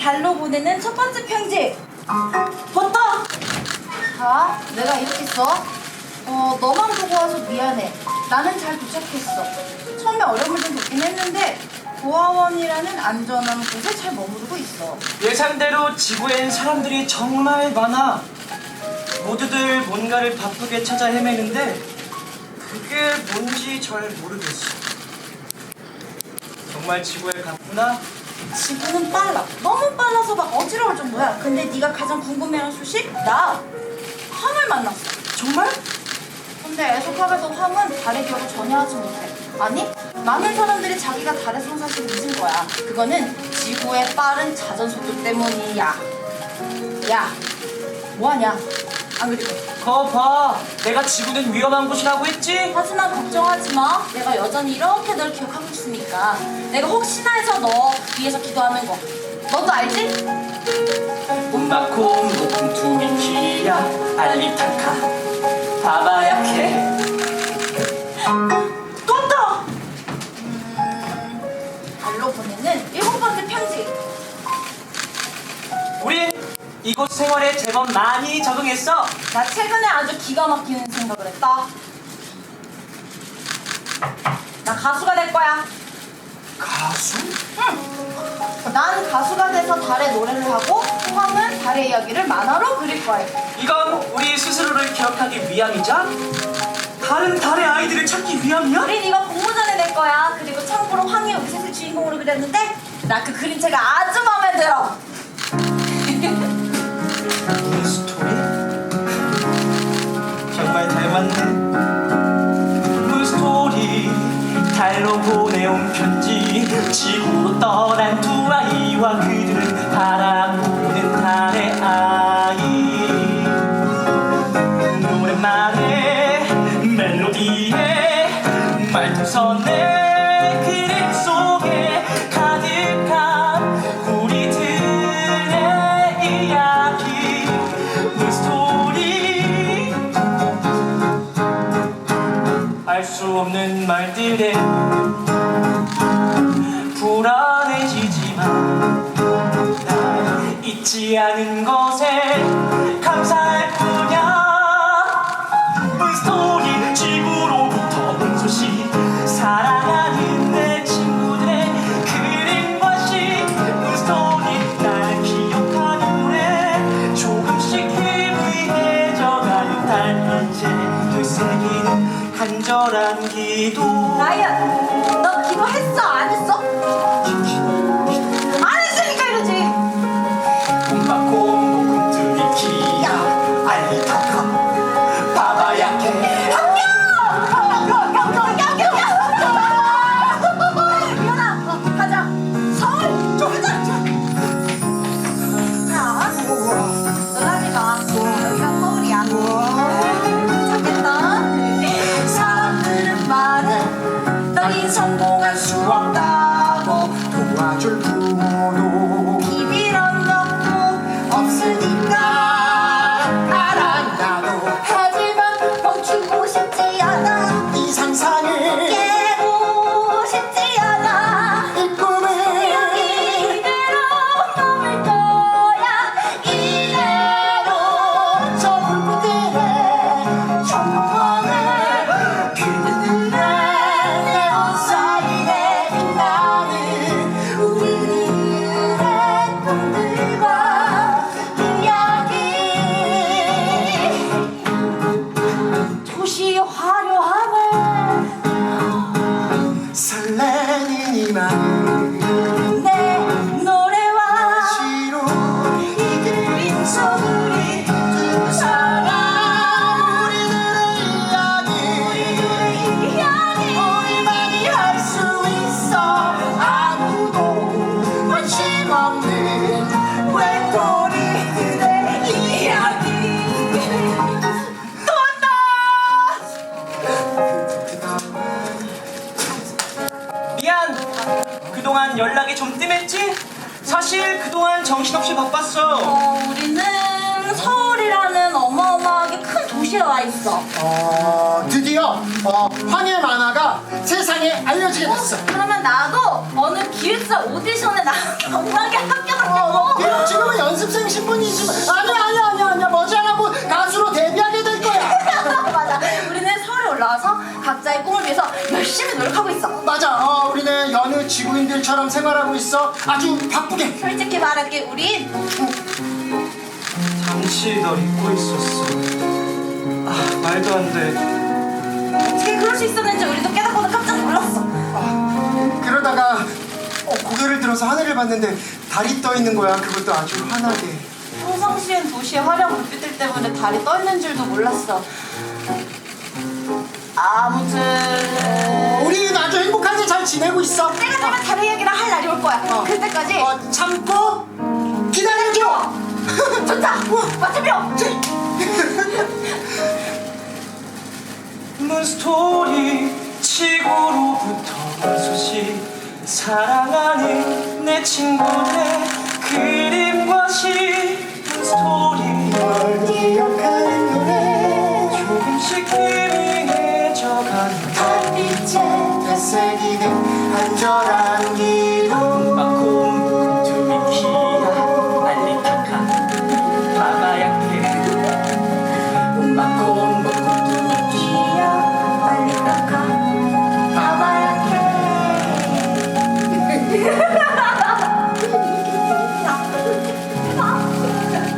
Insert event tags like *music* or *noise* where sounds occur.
달로 보내는 첫 번째 편지. 봤다. 자, 내가 이렇게 써. 어, 너만 보고 와서 미안해. 나는 잘 도착했어. 처음에 어려움을 좀 겪긴 했는데 고아원이라는 안전한 곳에 잘 머무르고 있어. 예상대로 지구엔 사람들이 정말 많아. 모두들 뭔가를 바쁘게 찾아 헤매는데 그게 뭔지 잘 모르겠어. 정말 지구에 갔구나. 지구는 빨라. 너무 빨라서 막 어지러울 정도야. 근데 네가 가장 궁금해하는 소식? 나 황을 만났어. 정말? 근데 애석하게도 황은 달의 기억을 전혀 하지 못해. 아니, 많은 사람들이 자기가 달에서 온 사실을 잊은 거야. 그거는 지구의 빠른 자전 속도 때문이야. 야, 뭐하냐? 안 그리고. 거 봐. 내가 지구는 위험한 곳이라고 했지? 하지만 걱정하지 마. 내가 여전히 이렇게 널 기억하고 있으니까. 내가 혹시나 해서 너 위해서 기도하는 거. 너도 알지? 움바코 무궁투기 키야 알리타카 바바야케 또 왔다! 음, 달로 보내는 일곱 번째 편지. 우린 이곳 생활에 제법 많이 적응했어 나 최근에 아주 기가 막히는 생각을 했다. 나 가수가 될 거야. 가수? 응. 난 가수가 돼서 달의 노래를 하고 황은 달의 이야기를 만화로 그릴 거야. 이건 우리 스스로를 기억하기 위함이자 다른 달의 아이들을 찾기 위함이야? 우린 이거 공모전에 낼 거야. 그리고 참고로 황이 우셋을 주인공으로 그렸는데 나 그 그림체가 아주 마음에 들어. 정말 닮았네 물스토리 달로 보내온 편지 지구로 떠난 두 아이와 그들을 바라보는 달의 아이. 노랫말에 멜로디에 말투선의 그림 속 말들에 불안해지지만 날 잊지 않은 것에 감사할 뿐 성공할 수 없다 그동안 연락이 좀 뜸했지? 사실 그동안 정신없이 바빴어. 어, 우리는 서울이라는 어마어마하게 큰 도시에 와 있어. 어, 드디어 어, 황해 만화가 세상에 알려지게 어? 됐어. 그러면 나도 어느 기획사 오디션에 나온 경하게 합격하려고. 어, 어 지금은 연습생 신분이지만 아니야 아니야 아니야 아니야 지구인들처럼 생활하고 있어. 아주 바쁘게. 솔직히 말할게, 우린 잠시 널 잊고 있었어. 아, 말도 안 돼. 어떻게 그럴 수 있었는지 우리도 깨닫고는 깜짝 놀랐어. 그러다가 어, 고개를 들어서 하늘을 봤는데 달이 떠 있는 거야. 그것도 아주 환하게. 평상시엔 도시의 화려한 불빛들 때문에 달이 떠 있는 줄도 몰랐어. 아무튼 우리는 아주 행복하게 잘 지내고 있어. 내가 되면 다른 이야기를 할 날이 올 거야. 어. 그때까지 어, 참고 기다려줘. *laughs* 좋다. 맞춤표. 문스토리 지구로부터 온 소식 사랑하는 내 친구의 그 기억.